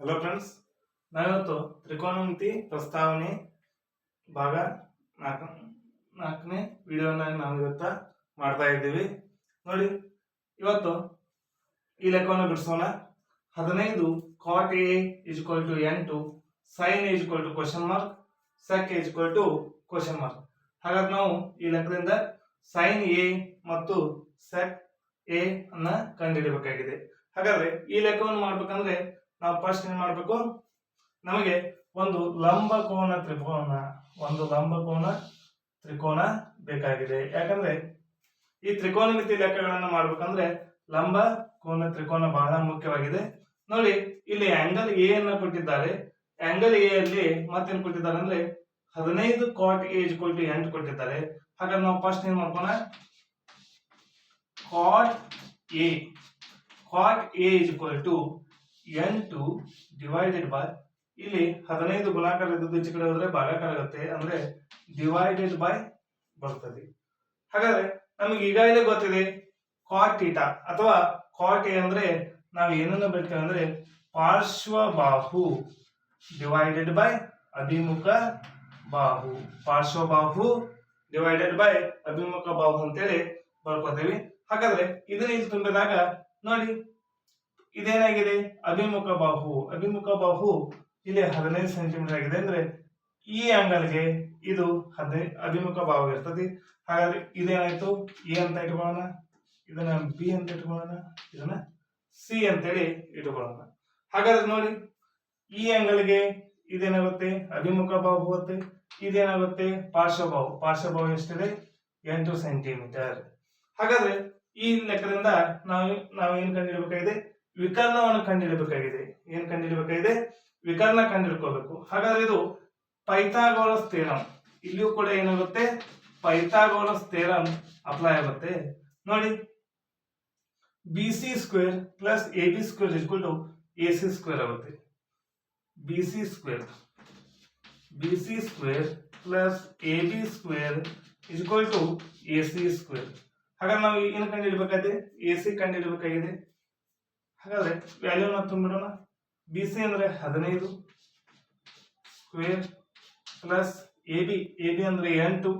Hello friends ನಾವಿವತ್ತು ತ್ರಿಕೋನಮಿತಿ ಪ್ರಸ್ತಾವನೆ ಭಾಗ ನಾಲ್ಕು ನಾಲ್ಕನೇ ವಿಡಿಯೋನ ನಾವು ಇವತ್ತು ಮಾಡ್ತಾ ಇದ್ದೀವಿ. ನೋಡಿ, ಇವತ್ತು ಈ ಲೆಕ್ಕವನ್ನು ಬಿಡಿಸೋಣ. ಹದಿನೈದು ಕಾಟ್ ಎ ಇಜ್ಕೊಲ್ ಟು ಎಂಟು sin A equal to question mark sec equal to question mark ಹಾಗಾಗಿ ನಾವು ಈ ಲೆಕ್ಕದಿಂದ ಸೈನ್ ಎ ಮತ್ತು ಸೆಕ್ ಎ ಅನ್ನು ಕಂಡುಹಿಡಬೇಕಾಗಿದೆ. ಹಾಗಾದ್ರೆ ಈ ಲೆಕ್ಕವನ್ನು ಮಾಡ್ಬೇಕಂದ್ರೆ ನಾವು ಫಸ್ಟ್ ಏನ್ ಮಾಡಬೇಕು? ನಮಗೆ ಒಂದು ಲಂಬ ಕೋನ ತ್ರಿಕೋನ, ಒಂದು ಲಂಬ ಕೋನ ತ್ರಿಕೋನ ಬೇಕಾಗಿದೆ. ಯಾಕಂದ್ರೆ ಈ ತ್ರಿಕೋನಮಿತಿ ಲೆಕ್ಕಗಳನ್ನು ಮಾಡ್ಬೇಕಂದ್ರೆ ಲಂಬ ಕೋನ ತ್ರಿಕೋನ ಬಹಳ ಮುಖ್ಯವಾಗಿದೆ. ನೋಡಿ, ಇಲ್ಲಿ ಆಂಗಲ್ ಎ ಅನ್ನ ಕೊಟ್ಟಿದ್ದಾರೆ. ಆಂಗಲ್ ಎ ಅಲ್ಲಿ ಮತ್ತೇನ್ ಕೊಟ್ಟಿದ್ದಾರೆ ಅಂದ್ರೆ ಹದಿನೈದು ಕಾಟ್ ಏಜ್ ಕೊಟ್ಟು ಎಂಟು ಕೊಟ್ಟಿದ್ದಾರೆ. ಹಾಗಾದ್ರೆ ನಾವು ಫಸ್ಟ್ ಏನ್ ಮಾಡ್ಕೋಣ cot A cot A is to ಎಂಟು ಡಿವೈಡೆಡ್ ಬೈ ಇಲ್ಲಿ ಹದಿನೈದು ಗುಣಾಕಾರ ಇದ್ದದ್ದು ಈಚೆ ಕಡೆ ಹೋದ್ರೆ ಭಾಗಾಕಾರ ಆಗುತ್ತೆ, ಅಂದ್ರೆ ಡಿವೈಡೆಡ್ ಬೈ ಬರ್ತದೆ. ಹಾಗಾದ್ರೆ ನಮಗೆ ಈಗಾಗಲೇ ಗೊತ್ತಿದೆ? ಕಾಟ್ ಅಥವಾ ಕಾಟ್ ಎ ಅಂದ್ರೆ ನಾವು ಏನನ್ನು ಬರ್ತೇವೆ ಅಂದ್ರೆ ಪಾರ್ಶ್ವಬಾಹು ಡಿವೈಡೆಡ್ ಬೈ ಅಭಿಮುಖ ಬಾಹು. ಪಾರ್ಶ್ವ ಬಾಹು ಡಿವೈಡೆಡ್ ಬೈ ಅಭಿಮುಖ ಬಾಹು ಅಂತೇಳಿ ಬರ್ಕೋತೀವಿ. ಹಾಗಾದ್ರೆ ಇದನ್ನ ಇಲ್ಲಿ ತುಂಬಿದಾಗ ನೋಡಿ ಇದೇನಾಗಿದೆ? ಅಭಿಮುಖ ಬಾಹು. ಅಭಿಮುಖ ಬಾಹು ಇಲ್ಲಿ ಹದಿನೈದು ಸೆಂಟಿಮೀಟರ್ ಆಗಿದೆ ಅಂದ್ರೆ ಈ ಆಂಗಲ್ಗೆ ಇದು ಹದಿನೈದು ಅಭಿಮುಖ ಬಾಹು ಇರ್ತದೆ. ಹಾಗಾದ್ರೆ ಇದೇನಾಯ್ತು? ಎ ಅಂತ ಇಟ್ಕೊಳ್ಳೋಣ. ಇದನ್ನ ಬಿ ಅಂತ ಇಟ್ಕೊಳ್ಳೋಣ. ಇದನ್ನ ಸಿ ಅಂತೇಳಿ ಇಟ್ಕೊಳ್ಳೋಣ. ಹಾಗಾದ್ರೆ ನೋಡಿ, ಈ ಆಂಗಲ್ಗೆ ಇದೇನಾಗುತ್ತೆ? ಅಭಿಮುಖ ಬಾಹು ಹೋಗುತ್ತೆ ಇದೇನಾಗುತ್ತೆ? ಪಾರ್ಶ್ವಬಾಹು ಪಾರ್ಶ್ವಬಾಹು ಎಷ್ಟಿದೆ? ಎಂಟು ಸೆಂಟಿಮೀಟರ್ ಹಾಗಾದ್ರೆ ಈ ಲೆಕ್ಕದಿಂದ ನಾವು ನಾವು ಏನ್ ಕಂಡುಹಿಡಬೇಕಾಗಿದೆ ವಿಕರ್ಣವನ್ನು ಕಂಡುಹಿಡಬೇಕಾಗಿದೆ ಏನ್ ಕಂಡುಹಿಡಬೇಕಾಗಿದೆ ವಿಕರ್ಣ ಕಂಡುಹಿಡ್ಕೋಬೇಕು ಹಾಗಾದ್ರೆ ಇದು ಪೈಥಾಗೋರಸ್ ಥೇರಂ ಇಲ್ಲಿಯೂ ಕೂಡ ಏನಾಗುತ್ತೆ? ಪೈಥಾಗೋರಸ್ ಥೇರಂ ಅಪ್ಲೈ ಆಗುತ್ತೆ. ನೋಡಿ B C square plus A B square equal to A C square ಆಗುತ್ತೆ. B C square B C square plus A B square equal to A C square ಹಾಗಾದ್ರೆ ನಾವು ಏನು ಕಂಡುಹಿಡಬೇಕಾಗಿದೆ ಎ ಸಿ ಕಂಡುಹಿಡಬೇಕಾಗಿದೆ ಹಾಗಾದ್ರೆ ವ್ಯಾಲ್ಯೂನ ತುಂಬಿಡೋಣ B C ಅಂದ್ರೆ ಹದಿನೈದು square plus A B A B ಅಂದ್ರೆ ಎಂಟು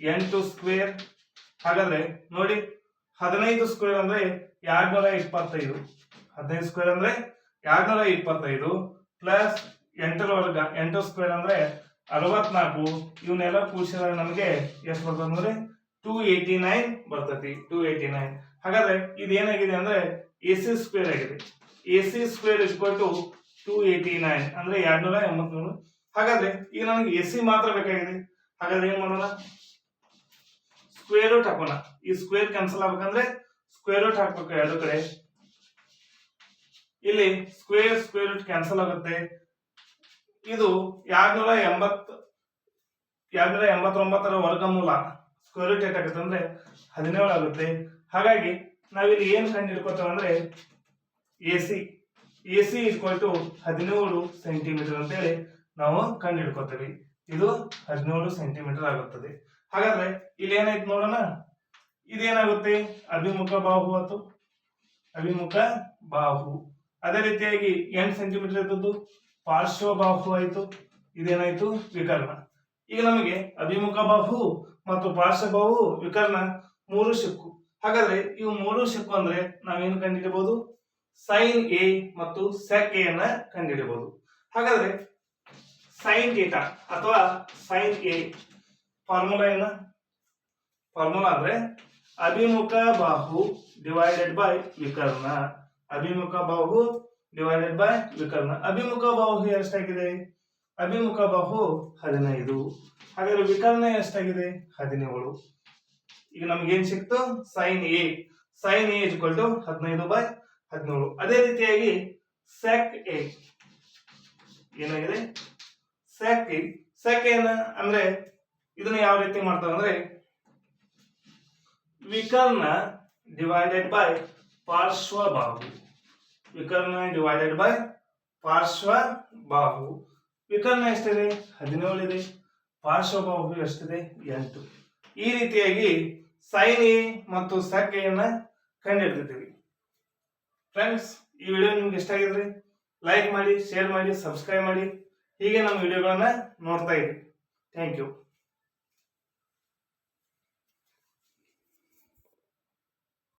ಎಂಟು ಸ್ಕ್ವೇರ್ ಹಾಗಾದ್ರೆ ನೋಡಿ, ಹದಿನೈದು ಸ್ಕ್ವೇರ್ ಅಂದ್ರೆ ಎರಡ್ನೂರ ಇಪ್ಪತ್ತೈದು. ಹದಿನೈದು ಸ್ಕ್ವೇರ್ ಅಂದ್ರೆ ಎರಡ್ನೂರ ಇಪ್ಪತ್ತೈದು ಪ್ಲಸ್ ಎಂಟರ ವರ್ಗ, ಎಂಟು ಸ್ಕ್ವೇರ್ ಅಂದ್ರೆ ಅರವತ್ನಾಲ್ಕು. ಇವನ್ನೆಲ್ಲ ಕೂಡಿಸಿದ್ರೆ ನಮಗೆ ಎಷ್ಟು ಬರ್ತದೆ ಅಂದ್ರೆ ಟೂ ಏಯ್ಟಿ ನೈನ್ ಬರ್ತೈತಿ ಟೂ ಏಯ್ಟಿ ನೈನ್ ಹಾಗಾದ್ರೆ ಇದೇನಾಗಿದೆ ಅಂದ್ರೆ ಎ ಸ್ಕ್ವೇರ್ ಆಗಿದೆ. A C square equal to two eighty nine ಅಂದ್ರೆ ಎರಡ್ನೂರ ಎಂಬತ್ಮೂರು. ಹಾಗಾದ್ರೆ ಈಗ ನನಗೆ ಎ ಮಾತ್ರ ಬೇಕಾಗಿದೆ. ಹಾಗಾದ್ರೆ ಏನ್ ಮಾಡೋಣ? ಸ್ಕ್ವೇರ್ ರೂಟ್ ಹಾಕೋಣ. ಈ ಸ್ಕ್ವೇರ್ ಕ್ಯಾನ್ಸಲ್ ಆಗ್ಬೇಕಂದ್ರೆ ಸ್ಕ್ವೇರ್ ರೂಟ್ ಹಾಕ್ಬೇಕು ಎರಡು ಕಡೆ. ಇಲ್ಲಿ ಸ್ಕ್ವೇರ್ ಸ್ಕ್ವೇರ್ ರೂಟ್ ಕ್ಯಾನ್ಸಲ್ ಆಗುತ್ತೆ. ಇದು ಎರಡ್ನೂರ ಎಂಬತ್ ಎರಡ್ನೂರ ಎಂಬತ್ತೊಂಬತ್ತರ ವರ್ಗಮೂಲ ಸ್ಕ್ವೇರ್ ರೂಟ್ ಎಷ್ಟಾಗುತ್ತೆ ಅಂದ್ರೆ ಹದಿನೇಳು ಆಗುತ್ತೆ ಹಾಗಾಗಿ ನಾವಿಲ್ಲಿ ಏನ್ ಕಂಡು ಹಿಡ್ಕೋತೇವೆ ಅಂದ್ರೆ A C A C equal to ಹದಿನೇಳು ಸೆಂಟಿಮೀಟರ್ ಅಂತೇಳಿ ನಾವು ಕಂಡು ಹಿಡ್ಕೋತೀವಿ ಇದು ಹದಿನೇಳು ಸೆಂಟಿಮೀಟರ್ ಆಗುತ್ತದೆ. ಹಾಗಾದ್ರೆ ಇಲ್ಲಿ ಏನಾಯ್ತು ನೋಡೋಣ? ಇದೇನಾಗುತ್ತೆ? ಅಭಿಮುಖ ಬಾಹು ಅಥವಾ ಅಭಿಮುಖ ಬಾಹು. ಅದೇ ರೀತಿಯಾಗಿ ಎಂಟು ಸೆಂಟಿಮೀಟರ್ ಇದ್ದದ್ದು ಪಾರ್ಶ್ವ ಬಾಹು ಆಯ್ತು. ಇದೇನಾಯ್ತು? ವಿಕರ್ಣ. ಈಗ ನಮಗೆ ಅಭಿಮುಖ ಬಾಹು ಮತ್ತು ಪಾರ್ಶ್ವ ಬಾಹು ವಿಕರ್ಣ ಮೂರು ಶಿಕ್ಕು ಹಾಗಾದ್ರೆ ಇವು ಮೂರು ಸಿಕ್ಕು ಅಂದ್ರೆ ನಾವೇನು ಕಂಡುಹಿಡಬಹುದು ಸೈನ್ ಎ ಮತ್ತು ಸೆಕ್ ಎ ಅನ್ನ ಕಂಡುಹಿಡಬಹುದು ಹಾಗಾದ್ರೆ ಸೈನ್ ಡೇಟಾ ಅಥವಾ ಸೈನ್ ಎ ಫಾರ್ಮುಲಾ ಏನ? ಫಾರ್ಮುಲಾ ಅಂದ್ರೆ ಅಭಿಮುಖ ಬಾಹು ಡಿವೈಡೆಡ್ ಬೈ ವಿಕರ್ಣ. ಅಭಿಮುಖ ಬಾಹು ಡಿವೈಡೆಡ್ ಬೈ ವಿಕರ್ಣ. ಅಭಿಮುಖ ಬಾಹು ಎಷ್ಟಾಗಿದೆ? ಅಭಿಮುಖ ಬಾಹು ಹದಿನೈದು. ಹಾಗಾದ್ರೆ ವಿಕರ್ಣ ಎಷ್ಟಾಗಿದೆ? ಹದಿನೇಳು. ಈಗ ನಮ್ಗೆ ಏನ್ ಸಿಕ್ತು? Sin A sin A equal to ಹದಿನೈದು ಬೈ ಹದಿನೇಳು. ಅದೇ ರೀತಿಯಾಗಿ ಸೆಕ್ ಎ ಏನಾಗಿದೆ? ಸೆಕ್ ಎ ಸೆಕ್ ಏನ ಅಂದ್ರೆ ಇದನ್ನ ಯಾವ ರೀತಿ ಮಾಡ್ತಾವ ಅಂದ್ರೆ ವಿಕರ್ಣ ಡಿವೈಡೆಡ್ ಬೈ ಪಾರ್ಶ್ವ ಬಾಹು. ವಿಕರ್ಣ ಡಿವೈಡೆಡ್ ಬೈ ಪಾರ್ಶ್ವ ಬಾಹು. ವಿಕರ್ಣ ಎಷ್ಟಿದೆ? ಹದಿನೇಳು ಇದೆ. ಪಾರ್ಶ್ವ ಬಾಹು ಎಷ್ಟಿದೆ? ಎಂಟು. ಈ ರೀತಿಯಾಗಿ ಸೈನ್ ಮತ್ತು ಸೆಕ್ ಎನ್ನ ಕಂಡುಹಿಡ್ತಿದ್ದೀವಿ ಫ್ರೆಂಡ್ಸ್ ಈ ವಿಡಿಯೋ ನಿಮ್ಗೆ ಇಷ್ಟ ಆಗಿದ್ರೆ ಲೈಕ್ ಮಾಡಿ ಶೇರ್ ಮಾಡಿ ಸಬ್ಸ್ಕ್ರೈಬ್ ಮಾಡಿ. ಹೀಗೆ ನಮ್ಮ ವಿಡಿಯೋಗಳನ್ನು ನೋಡ್ತಾ ಇರಿ. Thank you